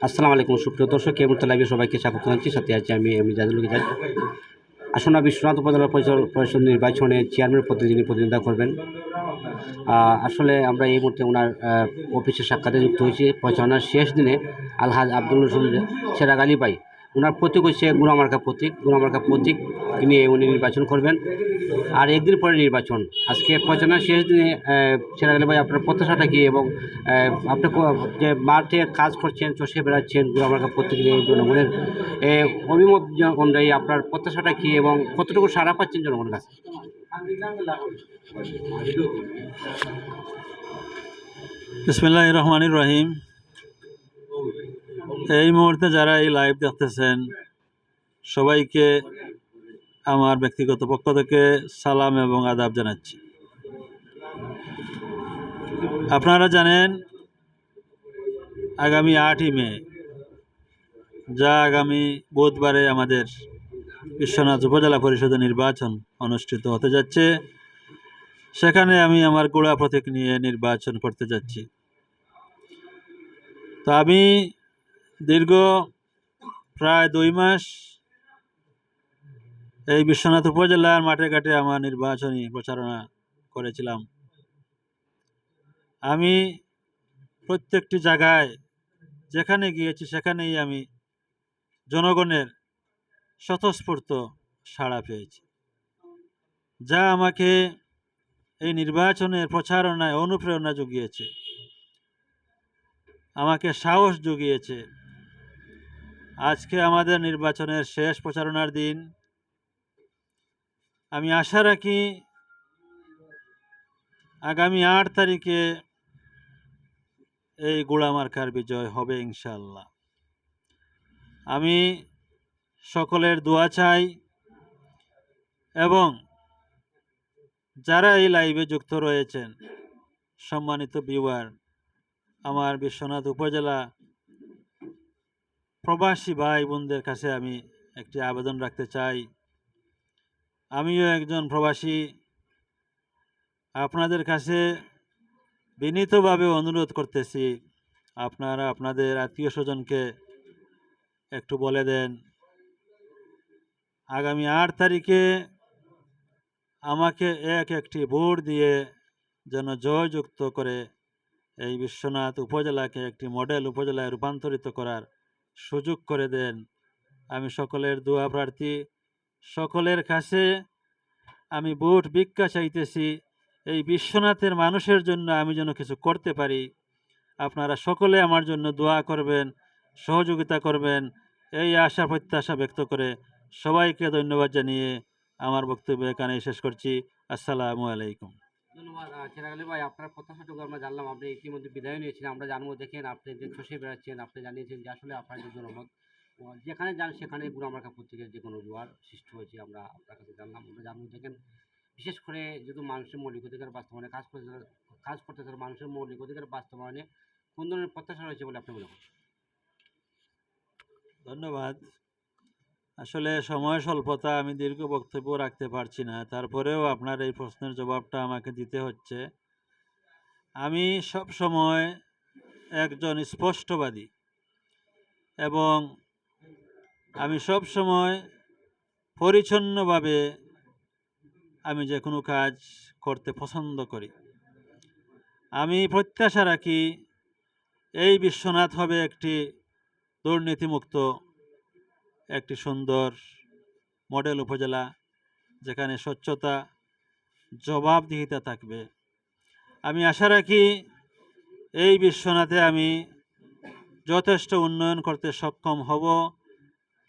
আসসালামু আলাইকুম, সুপ্রিয় দর্শক এবং লাইভে সবাইকে স্বাগত জানাচ্ছি। সাথে আছি আমি আমি জাদুলকে যাই আসনা বিশ্বনাথ উপজেলা পরিষদ- নির্বাচনে চেয়ারম্যান পদে যিনি প্রতিনিধিত্ব করবেন আসলে আমরা এই মুহূর্তে ওনার অফিসের অফিসে সাক্ষাতে যুক্ত হয়েছি। পরিচালনার শেষ দিনে আলহাজ আব্দুল রসুল সেরাগ আলী ভাই ওনার প্রতীক হচ্ছে গুণামার্কা প্রতীক গুণামার্কা প্রতীক নিয়ে উনি নির্বাচন করবেন। আর একদিন পরে নির্বাচন আজকে পৌঁছানোর শেষ দিনে আহ, সেরাগ আলী ভাই আপনার প্রত্যাশাটা কী? এবং আপনি যে মাঠে কাজ করছেন চষে বেড়াচ্ছেন গুণামার্কা প্রতীক নিয়ে জনগণের অভিমত অনুযায়ী আপনার প্রত্যাশাটা কী এবং কতটুকু সাড়া পাচ্ছেন জনগণের কাছে? বিসমিল্লাহ রহমানির রহিম। এই মুহূর্তে যারা এই লাইভ দেখতেছেন, সবাইকে আমার ব্যক্তিগত পক্ষ থেকে সালাম এবং আদাব জানাচ্ছি। আপনারা জানেন, আগামী আটই মে, যা আগামী বুধবারে আমাদের বিশ্বনাথ উপজেলা পরিষদের নির্বাচন অনুষ্ঠিত হতে যাচ্ছে, সেখানে আমি আমার গোড়া প্রতীক নিয়ে নির্বাচন করতে যাচ্ছি। তো আমি দীর্ঘ প্রায় দুই মাস এই বিশ্বনাথ উপজেলার মাঠে ঘাটে আমার নির্বাচনী প্রচারণা করেছিলাম। আমি প্রত্যেকটি জায়গায় যেখানে গিয়েছি সেখানেই আমি জনগণের স্বতঃস্ফূর্ত সাড়া পেয়েছি। যা আমাকে এই নির্বাচনের প্রচারণায় অনুপ্রেরণা জুগিয়েছে আমাকে সাহস জুগিয়েছে আজকে আমাদের নির্বাচনের শেষ প্রচারণার দিন। আমি আশা রাখি আগামী আট তারিখে এই গোড়ামার্কার বিজয় হবে ইনশাল্লাহ আমি সকলের দোয়া চাই এবং যারা এই লাইভে যুক্ত রয়েছেন, সম্মানিত বিওয়ার আমার বিশ্বনাথ উপজেলা প্রবাসী ভাই বোনদের কাছে আমি একটি আবেদন রাখতে চাই। আমিও একজন প্রবাসী। আপনাদের কাছে বিনীতভাবে অনুরোধ করতেছি, আপনারা আপনাদের আত্মীয় স্বজনকে একটু বলে দেন, আগামী আট তারিখে আমাকে এক একটি ভোট দিয়ে যেন জয়যুক্ত করে এই বিশ্বনাথ উপজেলাকে একটি মডেল উপজেলায় রূপান্তরিত করার সুযোগ করে দেন। আমি সকলের দোয়া প্রার্থী। সকলের কাছে আমি ভোট ভিক্ষা চাইতেছি। এই বিশ্বনাথের মানুষের জন্য আমি যেন কিছু করতে পারি। আপনারা সকলে আমার জন্য দোয়া করবেন, সহযোগিতা করবেন। এই আশা, প্রত্যাশা ব্যক্ত করে সবাইকে ধন্যবাদ জানিয়ে আমার বক্তব্য এখানে শেষ করছি। আসসালামু আলাইকুম। ধন্যবাদ সেরাগ আলী ভাই, আপনার প্রত্যাশাটুকু আমরা জানলাম, আপনি ইতিমধ্যে বিদায় নিয়েছেন, আমরা জানব, দেখেন আপনি যে চষে বেড়াচ্ছেন, আপনি জানিয়েছেন যে আসলে আপনার যে জনমত। যেখানে যান সেখানে গুণামার্কা পত্রিকার যে কোনো জোয়ার সৃষ্টি হয়েছে, আমরা আপনার কাছে জানলাম, আমরা জানব, দেখেন। বিশেষ করে যেহেতু মানুষের মৌলিক অধিকার বাস্তবায়নে, কাজ করতে কাজ করতে চান মানুষের মৌলিক অধিকার বাস্তবায়নে কোন ধরনের প্রত্যাশা রয়েছে বলে আপনি মনে করেন? ধন্যবাদ। আসলে সময় স্বল্পতা আমি দীর্ঘ বক্তব্য রাখতে পারছি না। তারপরেও আপনার এই প্রশ্নের জবাবটা আমাকে দিতে হচ্ছে। আমি সব সময় একজন স্পষ্টবাদী এবং আমি সব সময় পরিচ্ছন্নভাবে আমি যে কোনো কাজ করতে পছন্দ করি। আমি প্রত্যাশা রাখি এই বিশ্বনাথ হবে একটি দুর্নীতিমুক্ত একটি সুন্দর মডেল উপজেলা যেখানে স্বচ্ছতা জবাবদিহিতা থাকবে। আমি আশা রাখি এই বিশ্বনাথে আমি যথেষ্ট উন্নয়ন করতে সক্ষম হব।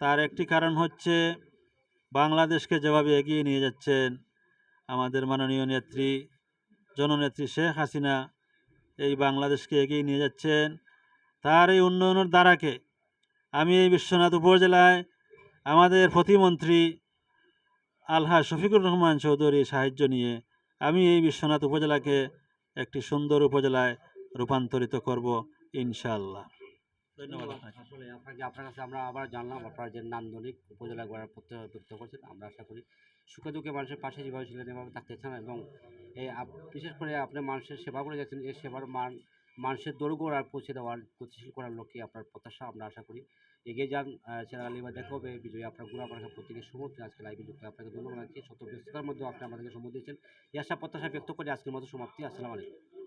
তার একটি কারণ হচ্ছে বাংলাদেশকে যেভাবে এগিয়ে নিয়ে যাচ্ছেন আমাদের মাননীয় নেত্রী, জননেত্রী শেখ হাসিনা, এই বাংলাদেশকে এগিয়ে নিয়ে যাচ্ছেন। তার এই উন্নয়নের দ্বারাকে আমি এই বিশ্বনাথ উপজেলায় আমাদের প্রতিমন্ত্রী আলহা শফিকুর রহমান চৌধুরীর সাহায্য নিয়ে আমি এই বিশ্বনাথ উপজেলাকে একটি সুন্দর উপজেলায় রূপান্তরিত করব, ইনশাআল্লাহ। ধন্যবাদ আপনার কাছে আমরা আবার জানলাম আপনার যে নান্দনিক উপজেলা গড়ার প্রত্যয় ব্যক্ত করছেন। আমরা আশা করি সুখে দুঃখে মানুষের পাশে যেভাবে ছিলেন, এভাবে থাকতে চান এবং এই বিশেষ করে আপনি মানুষের সেবা করে যাচ্ছেন, এই সেবার মান মানুষের দোরগোড় আর পৌঁছে দেওয়ার গতিশীল করার লক্ষ্যে আপনার প্রত্যাশা, আমরা আশা করি এগিয়ে যান। চ্যানেল আলিবার দেখা হবে। বিজয়ী আপনার গুরু আপনাকে প্রত্যেকের সমর্থন আজকে লাইভে যুক্ত আপনাকে ধন্যবাদ জানাচ্ছি। শত ব্যস্ততার মধ্যেও আপনি আমাদেরকে সময় দিয়েছেন। এই আশা, প্রত্যাশা ব্যক্ত করে আজকের মতো সমাপ্তি। আসসালামু আলাইকুম।